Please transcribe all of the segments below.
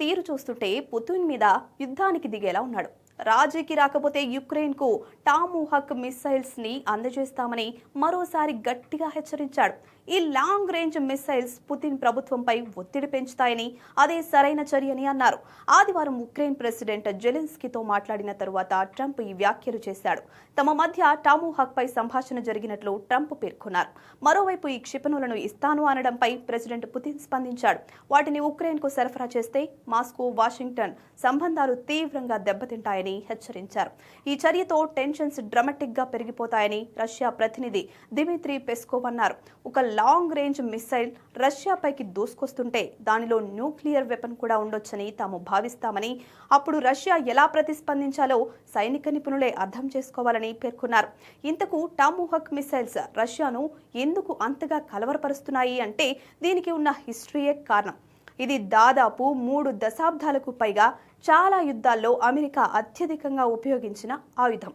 తీరు చూస్తుంటే పుతిన్ మీద యుద్ధానికి దిగేలా ఉన్నాడు. రాజీకి రాకపోతే యుక్రెయిన్కు టాము హక్ మిస్సైల్స్ని అందజేస్తామని మరోసారి గట్టిగా హెచ్చరించాడు. ఈ లాంగ్ రేంజ్ మిస్సైల్స్ పుతిన్ ప్రభుత్వంపై ఒత్తిడి పెంచుతాయని అదే సరైన చర్యని అన్నారు. ఆదివారం ఉక్రెయిన్ ప్రెసిడెంట్ జెలెన్స్కీతో మాట్లాడిన తరువాత ట్రంప్ ఈ వ్యాఖ్యలు చేశాడు. తమ మధ్య టాము హక్ పై సంభాషణ జరిగినట్లు ట్రంప్ పేర్కొన్నారు. మరోవైపు ఈ క్షిపణులను ఇస్తాను అనడంపై ప్రెసిడెంట్ పుతిన్ స్పందించాడు. వాటిని ఉక్రెయిన్కు సరఫరా చేస్తే మాస్కో వాషింగ్టన్ సంబంధాలు తీవ్రంగా దెబ్బతింటాయని హెచ్చరించారు. ఈ చర్యతో టెన్షన్స్ డ్రమాటిక్గా పెరిగిపోతాయని రష్యా ప్రతినిధి దిమిత్రి పెస్కోవ్ అన్నారు. ఒక లాంగ్ రేంజ్ మిస్సైల్ రష్యాపైకి దూసుకొస్తుంటే దానిలో న్యూక్లియర్ వెపన్ కూడా ఉండొచ్చని తాము భావిస్తామని అప్పుడు రష్యా ఎలా ప్రతిస్పందించాలో సైనిక నిపుణులే అర్థం చేసుకోవాలని పేర్కొన్నారు. ఇంతకు టామోహక్ మిసైల్స్ రష్యాను ఎందుకు అంతగా కలవరపరుస్తున్నాయి అంటే దీనికి ఉన్న హిస్టరీయే కారణం. ఇది దాదాపు మూడు దశాబ్దాలకు పైగా చాలా యుద్ధాల్లో అమెరికా అత్యధికంగా ఉపయోగించిన ఆయుధం.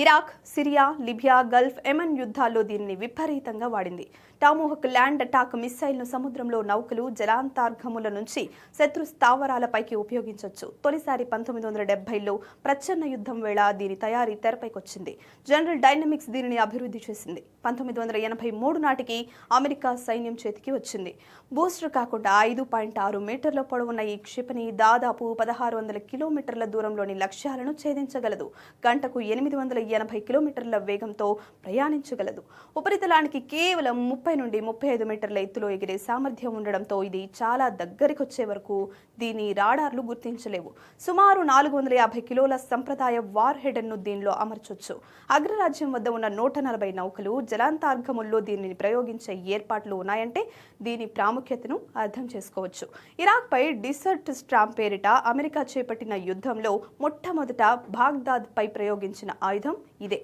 Iraq Syria Libya Gulf Yemen యుద్ధాల్లో దీనిని విపరీతంగా వాడింది. టామోహక్ ల్యాండ్ అటాక్ మిస్సైల్ను సముద్రంలో నౌకలు జలాంతర్గముల నుంచి శత్రు స్థావరాలపైకి ఉపయోగించవచ్చు తొలిసారి పంతొమ్మిది వందల డెబ్బైలో ప్రచ్ఛన్న యుద్ధం వేళ దీని తయారీ తెరపైకొచ్చింది. జనరల్ డైనమిక్స్ దీనిని అభివృద్ధి చేసింది. పంతొమ్మిది వందల ఎనభై మూడు నాటికి అమెరికా సైన్యం చేతికి వచ్చింది. బూస్టర్ కాకుండా ఐదు పాయింట్ ఆరు మీటర్ల పొడవున్న ఈ క్షిపణి దాదాపు పదహారు వందల కిలోమీటర్ల దూరంలోని లక్ష్యాలను ఛేదించగలదు. గంటకు ఎనిమిది వందల ఎనభై కిలోమీటర్ల వేగంతో ప్రయాణించగలదు. ఉపరితలానికి కేవలం ముప్పై నుండి ముప్పై ఐదు మీటర్ల ఎత్తులో ఎగిరే సామర్థ్యం ఉండడంతో ఇది చాలా దగ్గరికొచ్చే వరకు దీని రాడార్లు గుర్తించలేవు. సుమారు నాలుగు వందల యాభై కిలోల సంప్రదాయ వార్ హెడెన్ను దీనిలో అమర్చొచ్చు. అగ్రరాజ్యం వద్ద ఉన్న నూట నలభై నౌకలు జలాంతార్గముల్లో దీనిని ప్రయోగించే ఏర్పాట్లు ఉన్నాయంటే దీని ప్రాముఖ్యతను అర్థం చేసుకోవచ్చు. ఇరాక్పై డిసర్ట్ స్టాంప్ పేరిట అమెరికా చేపట్టిన యుద్ధంలో మొట్టమొదట బాగ్దాద్ పై ప్రయోగించిన ఆయుధం ఇదే